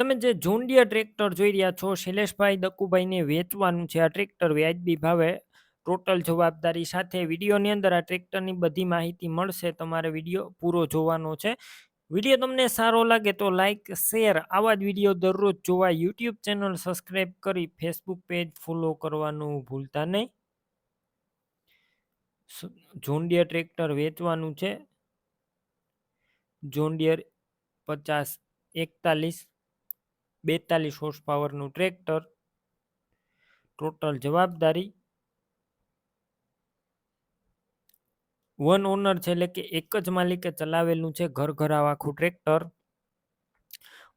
તમે જે જોન્ડિયા ટ્રેક્ટર જોઈ રહ્યા છો, શૈલેષભાઈ દકુભાઈને વેચવાનું છે આ ટ્રેક્ટર વ્યાજબી ભાવે. ટોટલ જવાબદારી સાથે વિડીયોની અંદર આ ટ્રેક્ટરની બધી માહિતી મળશે, તમારે વીડિયો પૂરો જોવાનો છે. વીડિયો તમને સારો લાગે તો લાઇક શેર, આવા જ વીડિયો દરરોજ જોવા યુટ્યુબ ચેનલ સબસ્ક્રાઈબ કરી ફેસબુક પેજ ફોલો કરવાનું ભૂલતા નહીં. જોન્ડિયર ટ્રેક્ટર વેચવાનું છે. જોન્ડિયર પચાસ, એકતાલીસ બેતાલીસ હોર્સ પાવરનું ટ્રેક્ટર ટોટલ જવાબદારી વન ઓનર છે, એટલે કે એક જ માલિકે ચલાવેલું છે, ઘર ઘર આખું ટ્રેક્ટર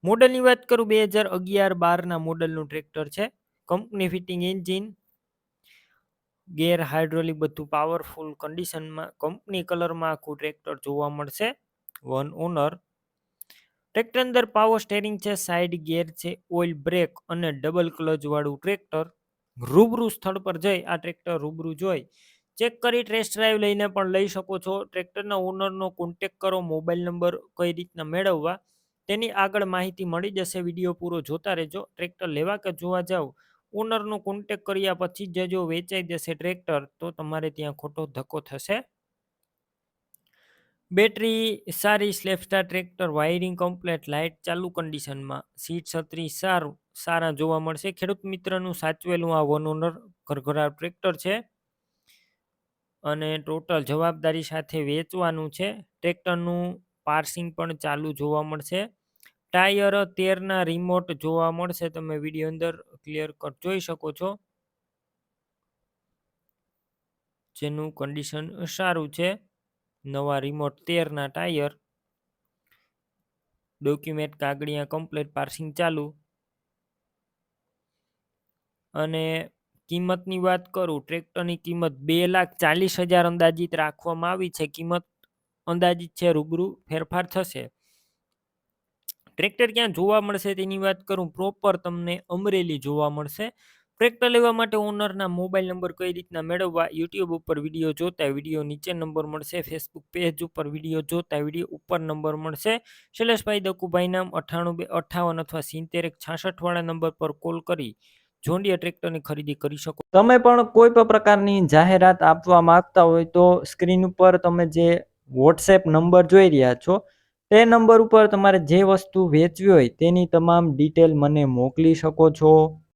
મોડલની વાત કરું, બે હજાર અગિયાર બારના મોડલનું ટ્રેક્ટર છે. Company fitting engine gear hydraulic બધું પાવરફુલ કન્ડિશનમાં કંપની કલરમાં આખું ટ્રેક્ટર જોવા મળશે. વન ઓનર ટ્રેક્ટર અંદર પાવર સ્ટેરિંગ છે સાઇડ ગિયર છે ઓઇલ બ્રેક અને ડબલ ક્લચ વાળું ટ્રેક્ટર રૂબરૂ સ્થળ પર જઈ આ ટ્રેક્ટર રૂબરૂ જોઈ. ચેક કરી ટેસ્ટ ડ્રાઈવ લઈને પણ લઈ શકો છો. ટ્રેક્ટરના ઓનરનો કોન્ટેક કરો મોબાઈલ નંબર કઈ રીતના મેળવવા, તેની આગળ માહિતી મળી જશે. વીડિયો પૂરો જોતા રહેજો. ટ્રેક્ટર લેવા કે જોવા જાવ ઓનરનો કોન્ટેક કર્યા પછી જ જો વેચાઈ જશે ટ્રેક્ટર તો તમારે ત્યાં ખોટો ધક્કો થશે. બેટરી, સારી સ્લેપસ્ટાર ટ્રેક્ટર, વાયરિંગ કમ્પ્લેટ, લાઇટ ચાલુ કન્ડિશનમાં, સીટ છત્રી સારું, સારા જોવા મળશે. ખેડૂત મિત્રનું સાચવેલું આ વન ઓનર ઘરઘરા ટ્રેક્ટર છે અને ટોટલ જવાબદારી સાથે વેચવાનું છે. ટ્રેક્ટરનું પાર્સિંગ પણ ચાલુ જોવા મળશે. ટાયર તેરના રિમોટ જોવા મળશે. તમે વીડિયો અંદર ક્લિયર કટ જોઈ શકો છો. જેનું કન્ડિશન સારું છે. નવા રિમોટ તેરના ટાયર ડોક્યુમેન્ટ કાગળિયા કમ્પ્લેટ પાર્સિંગ ચાલુ અને કિંમતની વાત કરું ટ્રેક્ટરની કિંમત બે લાખ ચાલીસ હજાર અંદાજિત રાખવામાં આવી છે. કિંમત અંદાજિત છે, રૂબરૂ ફેરફાર થશે. ટ્રેક્ટર ક્યાં જોવા મળશે તેની વાત કરું પ્રોપર તમને અમરેલી જોવા મળશે. ટ્રેક્ટર લેવા માટે ઓનરના મોબાઈલ નંબર કઈ રીતના મેળવવા? યુટ્યુબ ઉપર વીડિયો જોતા વીડિયો નીચે નંબર મળશે. ફેસબુક પેજ ઉપર વીડિયો જોતા વીડિયો ઉપર નંબર મળશે. શૈલેષભાઈ દકુભાઈ નામ અઠાણું બે અઠાવન અથવા સિત્તેર એક છાસઠ વાળા નંબર પર કોલ કરી જોન્ડિયા ટ્રેક્ટરની ખરીદી કરી શકો. તમે પણ કોઈ પણ પ્રકારની જાહેરાત આપવા માંગતા હોય તો સ્ક્રીન ઉપર તમે જે વોટ્સએપ નંબર જોઈ રહ્યા છો, તે નંબર ઉપર તમારે જે વસ્તુ વેચવી હોય તેની તમામ ડિટેલ મને મોકલી શકો છો.